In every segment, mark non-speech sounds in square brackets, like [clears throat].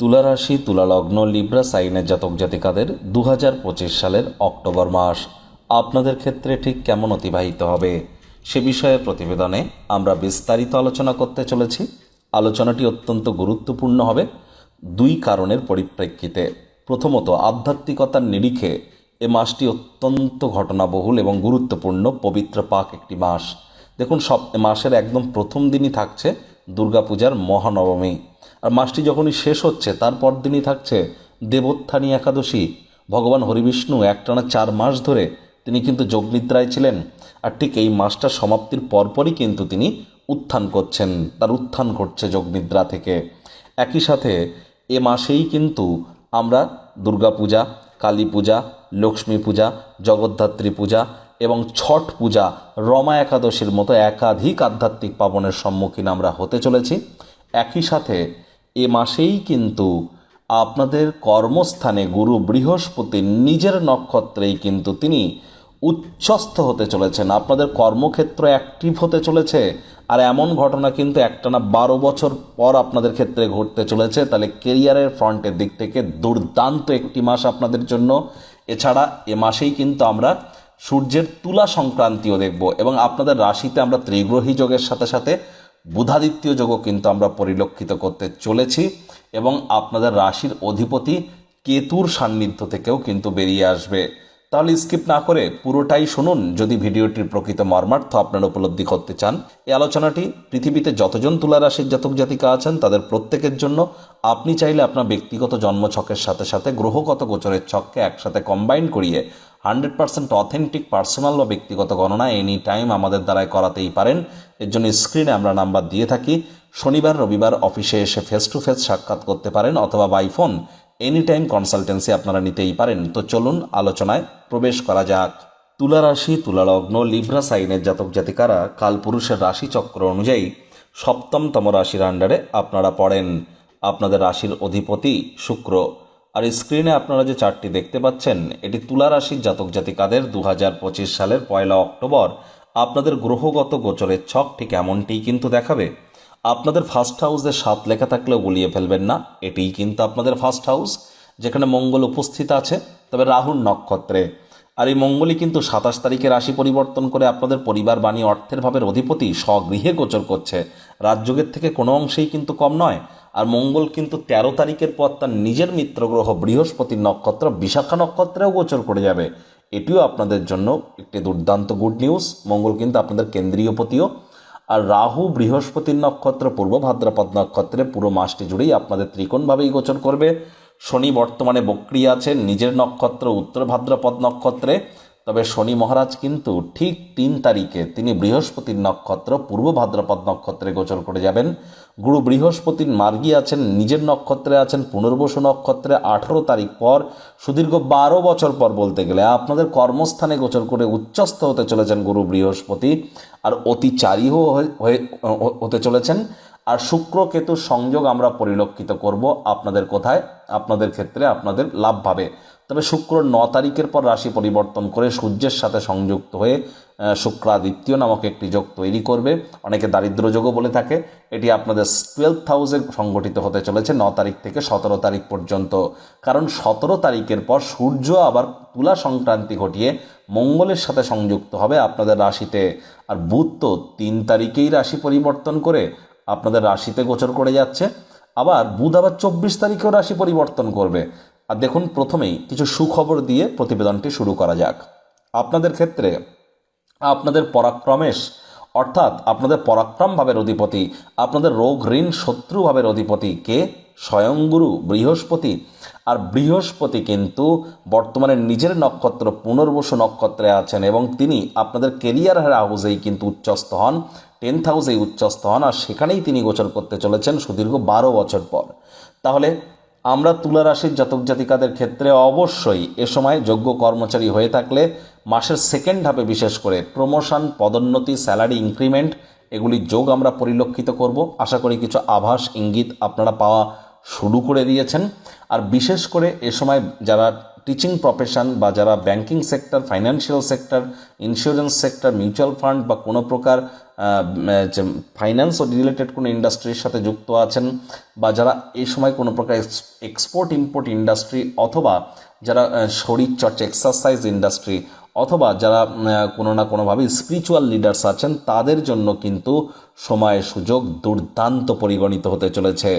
তুলা রাশি তুলা লগ্ন লিব্রা, সাইনের জাতক জাতিকাদের দু হাজার পঁচিশ সালের অক্টোবর মাস। আপনাদের ক্ষেত্রে ঠিক কেমন অতিবাহিত হবে সে বিষয়ে প্রতিবেদনে আমরা বিস্তারিত আলোচনা করতে চলেছি। আলোচনাটি অত্যন্ত গুরুত্বপূর্ণ হবে দুই কারণের পরিপ্রেক্ষিতে। প্রথমত, আধ্যাত্মিকতার নিরিখে এ মাসটি অত্যন্ত ঘটনাবহুল এবং গুরুত্বপূর্ণ, পবিত্র পাক একটি মাস। দেখুন, সব মাসের একদম প্রথম দিনই থাকছে দুর্গাপূজার মহানবমী। আর মাসটি যখনই শেষ হচ্ছে তারপর দিনই থাকছে দেবোত্থানী একাদশী। ভগবান হরিবিষ্ণু একটানা চার মাস ধরে তিনি কিন্তু যোগনিদ্রায় ছিলেন আর ঠিক এই মাসটা সমাপ্তির পরপরই কিন্তু তিনি উত্থান করছেন, তার উত্থান ঘটছে যোগনিদ্রা থেকে। একই সাথে এ মাসেই কিন্তু আমরা দুর্গাপূজা কালী পূজা, লক্ষ্মী পূজা, জগদ্ধাত্রী পূজা এবং ছট পূজা রমা একাদশীর মতো একাধিক আধ্যাত্মিক পাবনের সম্মুখীন আমরা হতে চলেছি। একই সাথে এ মাসেই কিন্তু আপনাদের কর্মস্থানে গুরু বৃহস্পতি নিজের নক্ষত্রেই কিন্তু তিনি উচ্চস্থ হতে চলেছেন। আপনাদের কর্মক্ষেত্র অ্যাক্টিভ হতে চলেছে আর এমন ঘটনা কিন্তু একটানা বারো বছর পর আপনাদের ক্ষেত্রে ঘটতে চলেছে। তাহলে কেরিয়ারের ফ্রন্টের দিক থেকে দুর্দান্ত একটি মাস আপনাদের জন্য। এছাড়া এ মাসেই কিন্তু আমরা সূর্যের তুলা সংক্রান্তিও দেখব এবং আপনাদের রাশিতে আমরা ত্রিগ্রহী যোগের সাথে সাথে বুধাদিত্য যোগও কিন্তু আমরা পরিলক্ষিত করতে চলেছি এবং আপনাদের রাশির অধিপতি কেতুর সান্নিধ্য থেকেও কিন্তু বেরিয়ে আসবে। তাহলে স্কিপ না করে পুরোটাই শুনুন, যদি ভিডিওটির প্রকৃত মর্মার্থ আপনারা উপলব্ধি করতে চান। এই আলোচনাটি পৃথিবীতে যতজন তুলা রাশির জাতক জাতিকা আছেন, তাদের প্রত্যেকের জন্য আপনি চাইলে আপনার ব্যক্তিগত জন্মছকের সাথে সাথে গ্রহগত গোচরের ছককে একসাথে কম্বাইন করিয়ে হান্ড্রেড পার্সেন্ট অথেন্টিক পার্সোনাল বা ব্যক্তিগত গণনা এনি টাইম আমাদের দ্বারাই করাতেই পারেন। এর জন্য স্ক্রিনে আমরা নাম্বার দিয়ে থাকি। শনিবার, রবিবার অফিসে এসে ফেস টু ফেস সাক্ষাৎ করতে পারেন অথবা by phone any time consultancy আপনারা নিতেই পারেন। তো চলুন আলোচনায় প্রবেশ করা যাক। তুলা রাশি, তুলা লগ্ন লিব্রা সাইনের জাতক জাতিকারা কালপুরুষের রাশি চক্র অনুযায়ী সপ্তমতম রাশির আন্ডারে আপনারা পড়েন। আপনাদের রাশির অধিপতি শুক্র। আর স্ক্রিনে আপনারা যে চারটি দেখতে পাচ্ছেন, এটি তুলা রাশির জাতক জাতিকাদের দু সালের পয়লা অক্টোবর। আপনাদের গ্রহগত গোচরের ছক ঠিক এমনটিই কিন্তু দেখাবে। আপনাদের ফার্স্ট হাউসে সাত লেখা থাকলেও গুলিয়ে ফেলবেন না, এটিই কিন্তু আপনাদের ফার্স্ট হাউস যেখানে মঙ্গল উপস্থিত আছে, তবে রাহুর নক্ষত্রে। আর এই মঙ্গলই কিন্তু সাতাশ তারিখে রাশি পরিবর্তন করে আপনাদের পরিবার, বাণী, অর্থের ভাবের অধিপতি স্বগৃহে গোচর করছে। রাজযোগের থেকে কোনো অংশেই কিন্তু কম নয় আর মঙ্গল কিন্তু তেরো তারিখের পর তার নিজের মিত্রগ্রহ বৃহস্পতির নক্ষত্র, বিশাখা নক্ষত্রেও গোচর করে যাবে। এটিও আপনাদের জন্য একটি দুর্দান্ত গুড নিউজ মঙ্গল কিন্তু আপনাদের কেন্দ্রীয় পতিও। আর রাহু বৃহস্পতির নক্ষত্র, পূর্ব ভাদ্রাপদ নক্ষত্রে পুরো মাসটি জুড়েই আপনাদের ত্রিকোণভাবেই গোচর করবে। শনি বর্তমানে বক্রিয়া আছে নিজের নক্ষত্র উত্তর ভাদ্রপদ নক্ষত্রে। তবে শনি মহারাজ কিন্তু ঠিক তিন তারিখে তিনি বৃহস্পতির নক্ষত্র, পূর্ব ভাদ্রপদ নক্ষত্রে গোচর করে যাবেন। গুরু বৃহস্পতির মার্গী আছেন, নিজের নক্ষত্রে আছেন, পুনর্বসু নক্ষত্রে আঠেরো তারিখ পর, সুদীর্ঘ বারো বছর পর বলতে গেলে আপনাদের কর্মস্থানে গোচর করে উচ্চস্থ হতে চলেছেন গুরু বৃহস্পতি, আর অতি চারিহ হয়ে হতে চলেছেন। আর শুক্র কেতুর সংযোগ আমরা পরিলক্ষিত করব আপনাদের কোথায়, আপনাদের ক্ষেত্রে আপনাদের লাভ পাবে তবে শুক্র ন তারিখের পর রাশি পরিবর্তন করে সূর্যের সাথে সংযুক্ত হয়ে শুক্রাদিত্য নামক একটি যোগ তৈরি করবে। অনেকে দারিদ্র যোগও বলে থাকে। এটি আপনাদের টুয়েলভ হাউসে সংগঠিত হতে চলেছে ন তারিখ থেকে সতেরো তারিখ পর্যন্ত। কারণ সতেরো তারিখের পর সূর্য আবার তুলা সংক্রান্তি ঘটিয়ে মঙ্গলের সাথে সংযুক্ত হবে আপনাদের রাশিতে। আর বুধ তো তিন তারিখেই রাশি পরিবর্তন করে আপনাদের রাশিতে গোচর করে যাচ্ছে। আবার বুধ আবার চব্বিশ তারিখেও রাশি পরিবর্তন করবে। আর দেখুন, প্রথমেই কিছু সুখবর দিয়ে প্রতিবেদনটি শুরু করা যাক। আপনাদের ক্ষেত্রে আপনাদের পরাক্রমেশ, অর্থাৎ আপনাদের পরাক্রম ভাবের অধিপতি, আপনাদের রোগ ঋণ শত্রু ভাবের অধিপতি কে? স্বয়ংগুরু, বৃহস্পতি। আর বৃহস্পতি কিন্তু বর্তমানে নিজের নক্ষত্র, পুনর্বসু নক্ষত্রে আছেন এবং তিনি আপনাদের কেরিয়ার হাউসেই কিন্তু উচ্চস্থ হন টেন্থ হাউসেই উচ্চস্থ হন, আর সেখানেই তিনি গোচর করতে চলেছেন সুদীর্ঘ বারো বছর পর। তাহলে আমরা তুলা রাশির জাতক জাতিকাদের ক্ষেত্রে অবশ্যই এ সময় যোগ্য কর্মচারী হয়ে থাকলে মাসের সেকেন্ড হাফে বিশেষ করে প্রমোশন পদোন্নতি স্যালারি ইনক্রিমেন্ট এগুলির যোগ আমরা পরিলক্ষিত করব। আশা করি কিছু আভাস, ইঙ্গিত আপনারা পাওয়া শুরু করে দিয়েছেন। আর বিশেষ করে এ সময় যারা টিচিং প্রফেশন বা যারা banking sector financial sector insurance sector mutual fund বা কোনো প্রকার ফাইন্যান্স ও রিলেটেড কোনো ইন্ডাস্ট্রির সাথে যুক্ত আছেন বা যারা এই সময় কোনো প্রকার এক্সপোর্ট ইম্পোর্ট ইন্ডাস্ট্রি অথবা যারা শরীরচর্চা এক্সারসাইজ ইন্ডাস্ট্রি অথবা যারা কোনো না কোনোভাবে স্পিরিচুয়াল লিডার্স আছেন, তাদের জন্য কিন্তু সময় সুযোগ দুর্দান্ত পরিগণিত হতে চলেছে।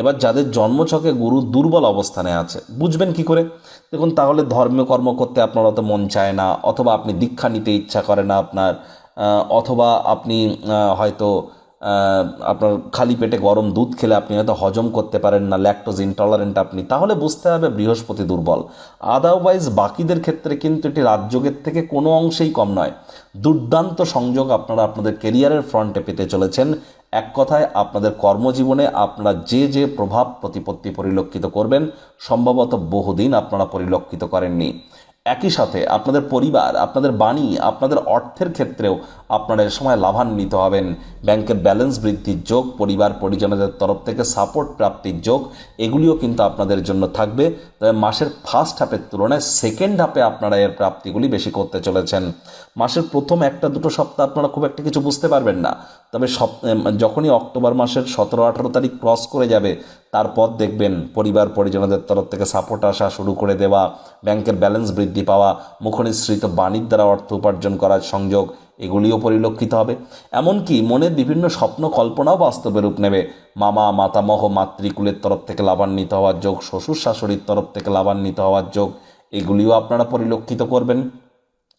এবার যাদের জন্মছকে গুরু দুর্বল অবস্থানে আছে, বুঝবেন কি করে? দেখুন, তাহলে ধর্মীয় কর্ম করতে আপনার অত মন চায় না, অথবা আপনি দীক্ষা নিতে ইচ্ছা করে না আপনার অথবা আপনি হয়তো আপনার খালি পেটে গরম দুধ খেলে আপনি হয়তো হজম করতে পারেন না ল্যাকটোজ ইনটলারেন্ট আপনি। তাহলে বুঝতে হবে বৃহস্পতি দুর্বল। আদারওয়াইজ বাকিদের ক্ষেত্রে কিন্তু এটি রাজযোগের থেকে কোনো অংশেই কম নয়। দুর্দান্ত সংযোগ আপনারা আপনাদের কেরিয়ারের ফ্রন্টে পেতে চলেছেন। এক কথায়, আপনাদের কর্মজীবনে আপনারা যে যে প্রভাব প্রতিপত্তি পরিলক্ষিত করবেন, সম্ভবত বহুদিন আপনারা পরিলক্ষিত করেননি। একই সাথে আপনাদের পরিবার, আপনাদের বাণী, আপনাদের অর্থের ক্ষেত্রেও আপনারা এ সময় লাভান্বিত হবেন। ব্যাংকের ব্যালেন্স বৃদ্ধির যোগ, পরিবার পরিজনদের তরফ থেকে সাপোর্ট প্রাপ্তির যোগ, এগুলিও কিন্তু আপনাদের জন্য থাকবে। তবে মাসের ফার্স্ট হাফের তুলনায় সেকেন্ড হাফে আপনারা এর প্রাপ্তিগুলি বেশি করতে চলেছেন। মাসের প্রথম একটা দুটো সপ্তাহ আপনারা খুব একটা কিছু বুঝতে পারবেন না। তবে সপ যখনই অক্টোবর মাসের সতেরো, আঠারো তারিখ ক্রস করে যাবে, তারপর দেখবেন পরিবার, পরিজনদের তরফ থেকে সাপোর্ট আসা শুরু করে দেওয়া, ব্যাংকের ব্যালেন্স বৃদ্ধি পাওয়া, মুখনিসৃত বাণীর দ্বারা অর্থ উপার্জন করার সংযোগ, এগুলিও পরিলক্ষিত হবে। এমনকি মনের বিভিন্ন স্বপ্ন কল্পনাও বাস্তবে রূপ নেবে। মামা, মাতামহ, মাতৃকুলের তরফ থেকে লাভান্বিত হওয়ার যোগ, শ্বশুর শাশুড়ির তরফ থেকে লাভান্বিত হওয়ার যোগ, এগুলিও আপনারা পরিলক্ষিত করবেন।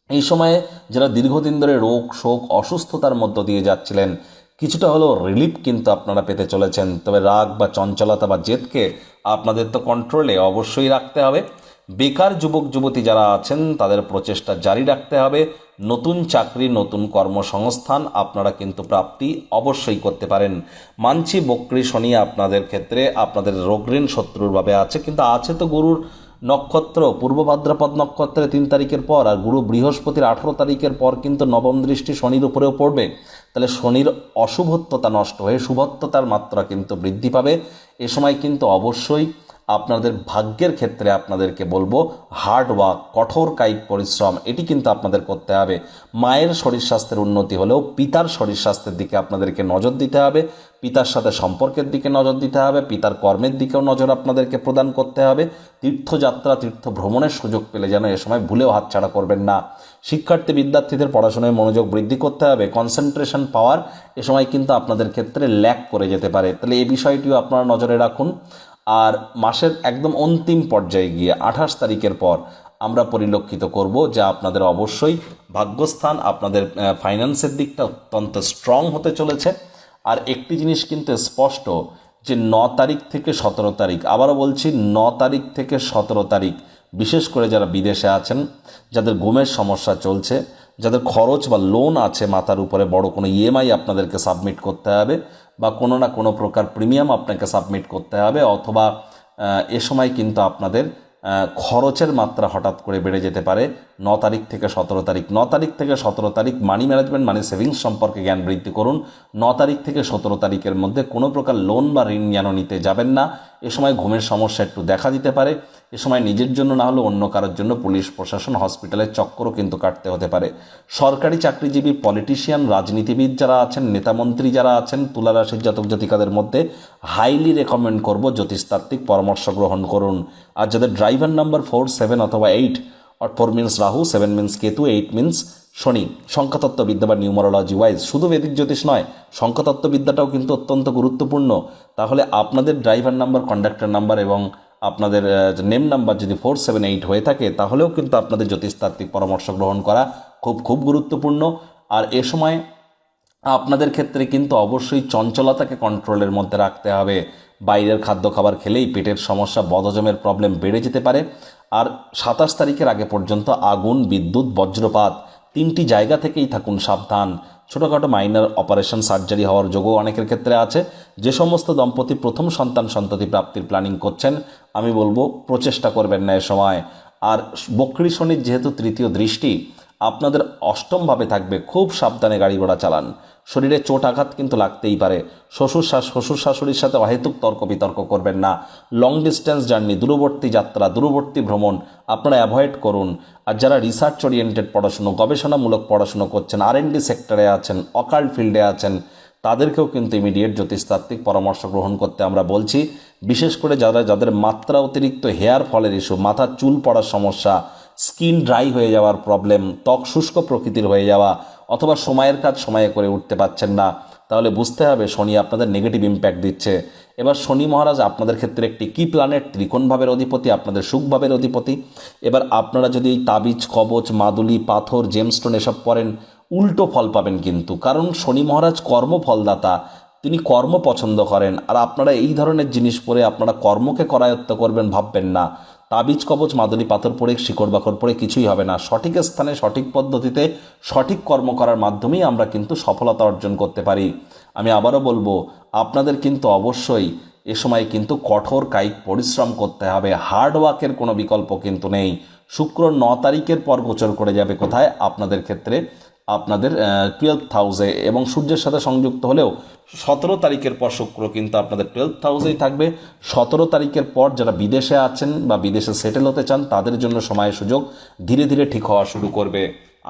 এই সময়ে যারা দীর্ঘদিন ধরে রোগ, শোক, অসুস্থতার মধ্য দিয়ে যাচ্ছিলেন, কিছুটা হলেও রিলিফ কিন্তু আপনারা পেতে চলেছেন। তবে রাগ বা চঞ্চলতা বা জেদকে আপনাদের তো কন্ট্রোলে অবশ্যই রাখতে হবে। বেকার যুবক, যুবতী যারা আছেন, তাদের প্রচেষ্টা জারি রাখতে হবে। নতুন চাকরি, নতুন কর্মসংস্থান আপনারা কিন্তু প্রাপ্তি অবশ্যই করতে পারেন। মানছি বক্রি শনি আপনাদের ক্ষেত্রে আপনাদের রোগঋণ শত্রুরভাবে আছে, কিন্তু আছে তো গুরুর। নক্ষত্র, পূর্ব ভাদ্রপদ নক্ষত্রের তিন তারিখের পর আর গুরু বৃহস্পতির আঠেরো তারিখের পর কিন্তু নবম দৃষ্টি শনির উপরেও পড়বে। তাহলে শনির অশুভত্বতা নষ্ট হয়ে শুভত্বতার মাত্রা কিন্তু বৃদ্ধি পাবে। এ সময় কিন্তু অবশ্যই আপনাদের ভাগ্যের ক্ষেত্রে আপনাদেরকে বলব হার্ড ওয়ার্ক কঠোর কায়িক পরিশ্রম, এটি কিন্তু আপনাদের করতে হবে। মায়ের শরীর স্বাস্থ্যের উন্নতি হলেও পিতার শরীর স্বাস্থ্যের দিকে আপনাদেরকে নজর দিতে হবে। পিতার সাথে সম্পর্কের দিকে নজর দিতে হবে। পিতার কর্মের দিকেও নজর আপনাদেরকে প্রদান করতে হবে। তীর্থযাত্রা, তীর্থ ভ্রমণের সুযোগ পেলে যেন এ সময় ভুলেও হাতছাড়া করবেন না। শিক্ষার্থী, বিদ্যার্থীদের পড়াশোনায় মনোযোগ বৃদ্ধি করতে হবে। কনসেন্ট্রেশন পাওয়ার এ সময় কিন্তু আপনাদের ক্ষেত্রে ল্যাক করে যেতে পারে। তাহলে এই বিষয়টিও আপনারা নজরে রাখুন। আর মাসের একদম অন্তিম পর্যায়ে গিয়ে আঠাশ তারিখের পর আমরা পরিলক্ষিত করব যা আপনাদের অবশ্যই ভাগ্যস্থান আপনাদের ফাইন্যান্সের দিকটা অত্যন্ত স্ট্রং হতে চলেছে। আর একটি জিনিস কিন্তু স্পষ্ট যে ন তারিখ থেকে সতেরো তারিখ, আবারও বলছি ন তারিখ থেকে সতেরো তারিখ, বিশেষ করে যারা বিদেশে আছেন, যাদের ঘুমের সমস্যা চলছে, যাদের খরচ বা লোন আছে মাথার উপরে, বড় কোনো ইএমআই আপনাদেরকে সাবমিট করতে হবে। বা কোনো না কোনো প্রকার প্রিমিয়াম আপনাকে সাবমিট করতে হবে অথবা এ সময় কিন্তু আপনাদের খরচের মাত্রা হঠাৎ করে বেড়ে যেতে পারে। ন তারিখ থেকে সতেরো তারিখ। ন তারিখ থেকে সতেরো তারিখ মানি ম্যানেজমেন্ট মানি সেভিংস সম্পর্কে জ্ঞান বৃদ্ধি করুন। ন তারিখ থেকে সতেরো তারিখের মধ্যে কোনো প্রকার লোন বা ঋণ যেন নিতে যাবেন না। এ সময় ঘুমের সমস্যা একটু দেখা দিতে পারে। এ সময় নিজের জন্য না হলে অন্য কারোর জন্য পুলিশ, প্রশাসন, হসপিটালের চক্করও কিন্তু কাটতে হতে পারে। সরকারি চাকরিজীবী, পলিটিশিয়ান, রাজনীতিবিদ যারা আছেন, নেতামন্ত্রী যারা আছেন তুলা রাশির জাতক জাতিকাদের মধ্যে হাইলি রেকমেন্ড করব জ্যোতিষতাত্ত্বিক পরামর্শ গ্রহণ করুন। আর যাদের ড্রাইভার নাম্বার ফোর সেভেন অথবা এইট আর four means Rahu seven means Ketu eight means Shani সংখ্যাতত্ত্ববিদ্যা বা নিউমারোলজি ওয়াইজ শুধু বেদিক জ্যোতিষ নয়, সংখ্যাতত্ত্ববিদ্যাটাও কিন্তু অত্যন্ত গুরুত্বপূর্ণ। তাহলে আপনাদের ড্রাইভার নাম্বার কন্ডাক্টর নাম্বার এবং আপনাদের নেম নাম্বার যদি ফোর সেভেন এইট হয়ে থাকে, তাহলেও কিন্তু আপনাদের জ্যোতিষতাত্ত্বিক পরামর্শ গ্রহণ করা খুব খুব গুরুত্বপূর্ণ। আর এ সময় আপনাদের ক্ষেত্রে কিন্তু অবশ্যই চঞ্চলতাকে কন্ট্রোলের মধ্যে রাখতে হবে। বাইরের খাদ্য খাবার খেলেই পেটের সমস্যা বদজমের প্রবলেম বেড়ে যেতে পারে। আর সাতাশ তারিখের আগে পর্যন্ত আগুন, বিদ্যুৎ, বজ্রপাত তিনটি জায়গা থেকেই থাকুন সাবধান। ছোটোখাটো মাইনার অপারেশন সার্জারি হওয়ার যোগও অনেকের ক্ষেত্রে আছে। যে সমস্ত দম্পতি প্রথম সন্তান সন্ততি প্রাপ্তির প্ল্যানিং করছেন, আমি বলব প্রচেষ্টা করবেন না এ সময়। আর বকরি শনির যেহেতু তৃতীয় দৃষ্টি, আপনাদের অষ্টমভাবে থাকবে, খুব সাবধানে গাড়ি ঘোড়া চালান। শরীরে চোট আঘাত কিন্তু লাগতেই পারে। শ্বশুর শাশ শ্বশুর শাশুড়ির সাথে অহেতুক তর্ক বিতর্ক করবেন না। লং ডিস্টেন্স জার্নি দূরবর্তী যাত্রা, দূরবর্তী ভ্রমণ, আপনারা অ্যাভয়েড করুন। আর যারা রিসার্চ ওরিয়েন্টেড পড়াশুনো, গবেষণামূলক পড়াশুনো করছেন আর এন ডি সেক্টরে আছেন অকাল্ড ফিল্ডে আছেন, তাদেরকেও কিন্তু ইমিডিয়েট জ্যোতিষতাত্ত্বিক পরামর্শ গ্রহণ করতে আমরা বলছি। বিশেষ করে যারা, যাদের মাত্রা অতিরিক্ত হেয়ার ফলের ইস্যু মাথার চুল পড়ার সমস্যা স্কিন ড্রাই হয়ে যাওয়ার প্রবলেম ত্বক শুষ্ক প্রকৃতির হয়ে যাওয়া অথবা সময়ের কাজ সময়ে করে উঠতে পারছেন না। তাহলে বুঝতে হবে শনি আপনাদের নেগেটিভ ইম্প্যাক্ট দিচ্ছে। এবার শনি মহারাজ আপনাদের ক্ষেত্রে একটি কি প্ল্যানেট ত্রিকোণভাবের অধিপতি, আপনাদের সুখভাবের অধিপতি। এবার আপনারা যদি তাবিজ, কবচ, মাদুলি, পাথর জেমস্টোন এসব পড়েন, উল্টো ফল পাবেন কিন্তু। কারণ শনি মহারাজ কর্মফলদাতা, তিনি কর্ম পছন্দ করেন। আর আপনারা এই ধরনের জিনিস পরে আপনারা কর্মকে করায়ত্ত করবেন ভাববেন না। তাবিজ কবচ, মাদুলি পাথর পড়ে, শিকড় বাকড় পড়ে কিছুই হবে না। সঠিক স্থানে, সঠিক পদ্ধতিতে, সঠিক কর্ম করার মাধ্যমেই আমরা কিন্তু সফলতা অর্জন করতে পারি। আমি আবারও বলব, আপনাদের কিন্তু অবশ্যই এ সময় কিন্তু কঠোর কায়িক পরিশ্রম করতে হবে। হার্ড ওয়ার্কের কোনো বিকল্প কিন্তু নেই। শুক্র ন তারিখের পর গোচর করে যাবে কোথায়? আপনাদের ক্ষেত্রে আপনাদের টুয়েলভ হাউসে এবং সূর্যের সাথে সংযুক্ত হলেও সতেরো তারিখের পর শুক্র কিন্তু আপনাদের টুয়েলভ হাউসেই থাকবে। সতেরো তারিখের পর যারা বিদেশে আছেন বা বিদেশে সেটেল হতে চান, তাদের জন্য সময় সুযোগ ধীরে ধীরে ঠিক হওয়া শুরু করবে।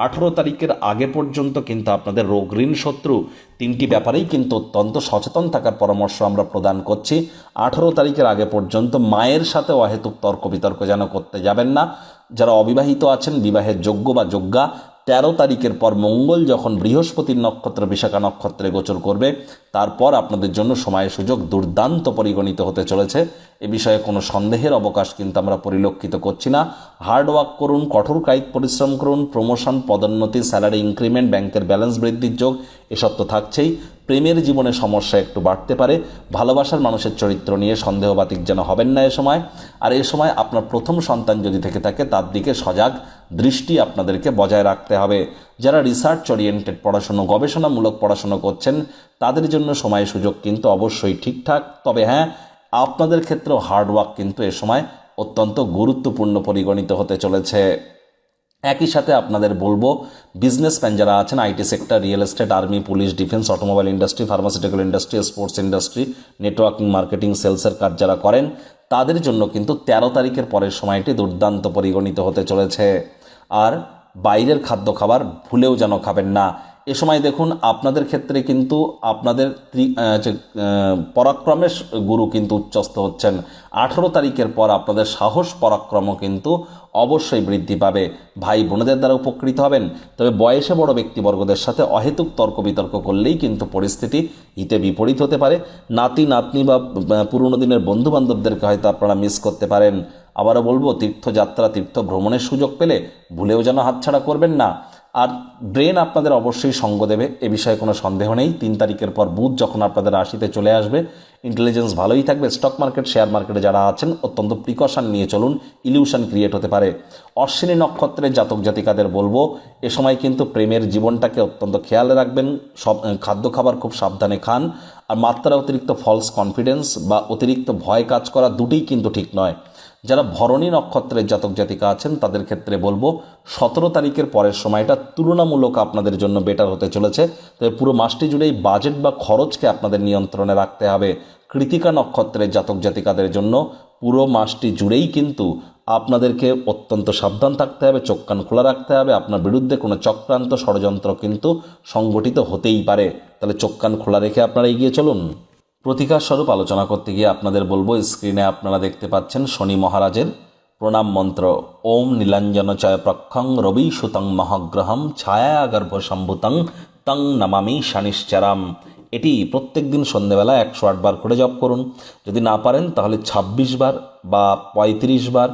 আঠেরো তারিখের আগে পর্যন্ত কিন্তু আপনাদের রোগ ঋণ শত্রু তিনটি ব্যাপারেই কিন্তু অত্যন্ত সচেতন থাকার পরামর্শ আমরা প্রদান করছি। আঠেরো তারিখের আগে পর্যন্ত মায়ের সাথে অহেতুক তর্ক বিতর্ক যেন করতে যাবেন না। যারা অবিবাহিত আছেন, বিবাহের যোগ্য বা যোগ্যা তেরো তারিখের পর মঙ্গল যখন বৃহস্পতির নক্ষত্র, বিশাখা নক্ষত্রে গোচর করবে, তারপর আপনাদের জন্য সময় সুযোগ দুর্দান্ত পরিগণিত হতে চলেছে। এ বিষয়ে কোনো সন্দেহের অবকাশ কিন্তু আমরা পরিলক্ষিত করছি না। হার্ড ওয়ার্ক করুন, কঠোর কায়িক পরিশ্রম করুন, প্রমোশন, পদোন্নতি, স্যালারি ইনক্রিমেন্ট, ব্যাংকের ব্যালেন্স বৃদ্ধির যোগ, এসব তো থাকছেই। প্রেমের জীবনে সমস্যা একটু বাড়তে পারে, ভালোবাসার মানুষের চরিত্র নিয়ে সন্দেহবাতিক যেন হবেন না এ সময়। আর এ সময় আপনার প্রথম সন্তান যদি থেকে থাকে, তার দিকে সজাগ দৃষ্টি আপনাদেরকে বজায় রাখতে হবে। যারা রিসার্চ ওরিয়েন্টেড পড়াশুনো, গবেষণামূলক পড়াশুনো করছেন, তাদের জন্য সময় সুযোগ কিন্তু অবশ্যই ঠিকঠাক। তবে হ্যাঁ আপনাদের ক্ষেত্রেও হার্ডওয়ার্ক কিন্তু এ সময় অত্যন্ত গুরুত্বপূর্ণ পরিগণিত হতে চলেছে। একই সাথে আপনাদের বলব বিজনেসম্যান যারা আছেন IT sector real estate army police defence automobile industry pharmaceutical industry sports industry networking marketing সেলসের কাজ যারা করেন, তাদের জন্য কিন্তু তেরো তারিখের পরের সময়টি দুর্দান্ত পরিগণিত হতে চলেছে। আর বাইরের খাদ্য খাবার ভুলেও যেন খাবেন না। এ সময় দেখুন, আপনাদের ক্ষেত্রে কিন্তু আপনাদের পরাক্রমের গুরু কিন্তু উচ্চস্ত হচ্ছেন। আঠেরো তারিখের পর আপনাদের সাহস পরাক্রমও কিন্তু অবশ্যই বৃদ্ধি পাবে। ভাই বোনেদের দ্বারা উপকৃত হবেন। তবে বয়সে বড় ব্যক্তিবর্গদের সাথে অহেতুক তর্ক বিতর্ক করলেই কিন্তু পরিস্থিতি হিতে বিপরীত হতে পারে। নাতি, নাতনি বা পুরনো দিনের বন্ধু বান্ধবদেরকে হয়তো আপনারা মিস করতে পারেন। আবারও বলব, তীর্থযাত্রা তীর্থ ভ্রমণের সুযোগ পেলে ভুলেও যেন হাতছাড়া করবেন না। আর ব্রেন আপনাদের অবশ্যই সঙ্গ দেবে, এ বিষয়ে কোনো সন্দেহ নেই। তিন তারিখের পর বুধ যখন আপনাদের রাশিতে চলে আসবে ইন্টেলিজেন্স ভালোই থাকবে। স্টক মার্কেট শেয়ার মার্কেটে যারা আছেন, অত্যন্ত প্রিকশন নিয়ে চলুন ইলিউশন ক্রিয়েট হতে পারে। অশ্বিনী নক্ষত্রের জাতক জাতিকাদের বলব, এ সময় কিন্তু প্রেমের জীবনটাকে অত্যন্ত খেয়াল রাখবেন। সব খাদ্য খাবার খুব সাবধানে খান। আর মাত্রা অতিরিক্ত ফলস কনফিডেন্স বা অতিরিক্ত ভয় কাজ করা দুটোই কিন্তু ঠিক নয়। যারা ভরণী নক্ষত্রের জাতক জাতিকা আছেন, তাদের ক্ষেত্রে বলব সতেরো তারিখের পরের সময়টা তুলনামূলক আপনাদের জন্য বেটার হতে চলেছে। তবে পুরো মাসটি জুড়েই বাজেট বা খরচকে আপনাদের নিয়ন্ত্রণে রাখতে হবে কৃতিকা নক্ষত্রের জাতক জাতিকাদের জন্য। পুরো মাসটি জুড়েই কিন্তু আপনাদেরকে অত্যন্ত সাবধান থাকতে হবে, চোখ কান খোলা রাখতে হবে। আপনার বিরুদ্ধে কোনো চক্রান্ত ষড়যন্ত্র কিন্তু সংগঠিত হতেই পারে। তাহলে চোখ কান খোলা রেখে আপনারা এগিয়ে চলুন। প্রতিকার স্বরূপ আলোচনা করতে গিয়ে আপনাদের বলব স্ক্রিনে আপনারা দেখতে পাচ্ছেন শনি মহারাজের প্রণাম মন্ত্র। ওম নীলাঞ্জন চয় প্রক্ষং রবি সুতং মহাগ্রহম ছায়াগর্ভ সম্ভুতং তং নমামি শানিশ্চারাম। এটি প্রত্যেক দিন সন্ধেবেলা একশো আটবার করে জপ করুন। যদি না পারেন, তাহলে ছাব্বিশ বার বা পঁয়ত্রিশ বার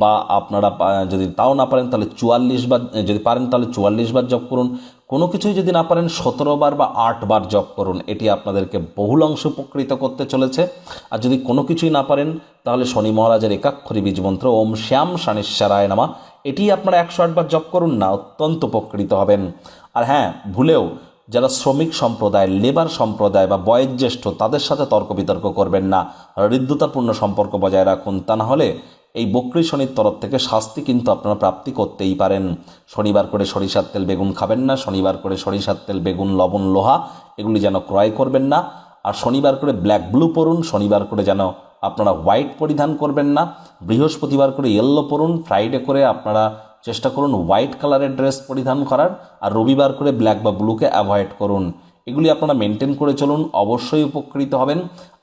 বা আপনারা, যদি তাও না পারেন, তাহলে চুয়াল্লিশ বার, যদি পারেন, তাহলে চুয়াল্লিশ বার জপ করুন। কোনো কিছুই যদি না পারেন সতেরো বার বা আট বার জপ করুন, এটি আপনাদেরকে বহুল অংশ উপকৃত করতে চলেছে। আর যদি কোনো কিছুই না পারেন, তাহলে শনি মহারাজের একাক্ষরী বীজ মন্ত্র, ওম শ্যাম শানেশ্বরায় নামা, এটি আপনারা একশো আটবার জপ করুন না, অত্যন্ত উপকৃত হবেন। আর হ্যাঁ ভুলেও যারা শ্রমিক সম্প্রদায়, লেবার সম্প্রদায় বা বয়োজ্যেষ্ঠ, তাদের সাথে তর্ক বিতর্ক করবেন না। হৃদ্যতাপূর্ণ সম্পর্ক বজায় রাখুন। তা না হলে এই বকরি শনির তরফ থেকে শাস্তি কিন্তু আপনারা প্রাপ্তি করতেই পারেন। শনিবার করে সরিষার তেল বেগুন খাবেন না, শনিবার করে সরিষার তেল, বেগুন, লবণ, লোহা, এগুলি যেন ক্রয় করবেন না। আর শনিবার করে ব্ল্যাক ব্লু পরুন শনিবার করে যেন আপনারা হোয়াইট পরিধান করবেন না। বৃহস্পতিবার করে ইয়েলো পরুন ফ্রাইডে করে আপনারা চেষ্টা করুন হোয়াইট কালারের ড্রেস পরিধান করার। আর রবিবার করে ব্ল্যাক বা ব্লুকে অ্যাভয়েড করুন। এগুলি আপনারা মেনটেন করে চলুন, অবশ্যই উপকৃত হবেন।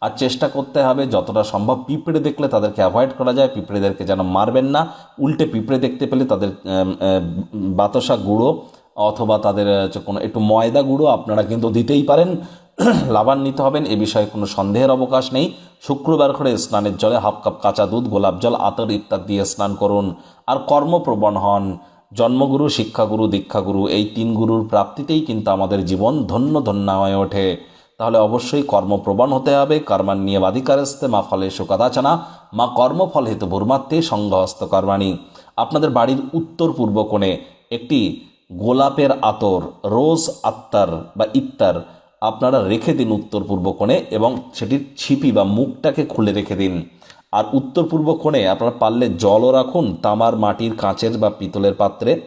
আর চেষ্টা করতে হবে, যতটা সম্ভব পিঁপড়ে দেখলে তাদেরকে অ্যাভয়েড করা যায়, পিঁপড়েদেরকে যেন মারবেন না। উল্টে পিঁপড়ে দেখতে পেলে তাদের বাতাসা গুঁড়ো অথবা তাদের হচ্ছে কোনো একটু ময়দা গুঁড়ো আপনারা কিন্তু দিতেই পারেন। [clears throat] লাভান্বিত হবেন, এ বিষয়ে কোনো সন্দেহের অবকাশ নেই। শুক্রবার করে স্নানের জলে হাফ কাপ কাঁচা দুধ, গোলাপ জল, আতর ইত্যাদি দিয়ে স্নান করুন। আর কর্মপ্রবণ হন। জন্মগুরু, শিক্ষাগুরু, দীক্ষাগুরু এই তিন গুরুর প্রাপ্তিতেই কিন্তু আমাদের জীবন ধন্য ধন্য হয়ে ওঠে। তাহলে অবশ্যই কর্মপ্রবণ হতে হবে কর্মান্নিয়ে বাধিকারস্তে মা ফলে সুকাদাচানা মা কর্মফল হেতু ভূর্মাত্মে সংঘহস্ত কর্মাণী। আপনাদের বাড়ির উত্তর পূর্ব কোণে একটি গোলাপের আতর, রোজ আত্মার বা ইত্তার আপনারা রেখে দিন উত্তর পূর্ব কোণে এবং সেটির ছিপি বা মুখটাকে খুলে রেখে দিন। আর উত্তর পূর্ব কোণে আপনারা পারলে জলও রাখুন, তামার মাটির কাঁচের বা পিতলের পাত্রে।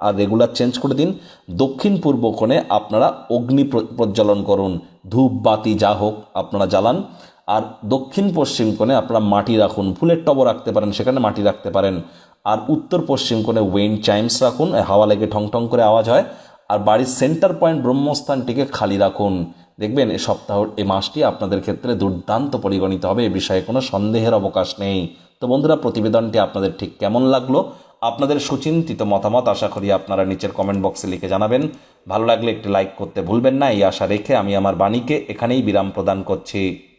আর রেগুলার চেঞ্জ করে দিন। দক্ষিণ পূর্ব কোণে আপনারা অগ্নি প্রজ্বলন করুন। ধূপ, বাতি, যা হোক আপনারা জ্বালান। আর দক্ষিণ পশ্চিম কোণে আপনারা মাটি রাখুন। ফুলের টবও রাখতে পারেন, সেখানে মাটি রাখতে পারেন। আর উত্তর পশ্চিম কোণে ওয়েন চাইমস রাখুন, হাওয়া লেগে ঠং ঠং করে আওয়াজ হয়। আর বাড়ির সেন্টার পয়েন্ট ব্রহ্মস্থানটিকে খালি রাখুন। দেখবেন, এ সপ্তাহ, এ মাসটি আপনাদের ক্ষেত্রে দুর্দান্ত পরিগণিত হবে, এ বিষয়ে কোনো সন্দেহের অবকাশ নেই। তো বন্ধুরা, প্রতিবেদনটি আপনাদের ঠিক কেমন লাগল? আপনাদের সুচিন্তিত মতামত আশা করি আপনারা নিচের কমেন্ট বক্সে লিখে জানাবেন। ভালো লাগলে একটি লাইক করতে ভুলবেন না, এই আশা রেখে আমি আমার বাণীকে এখানেই বিরাম প্রদান করছি।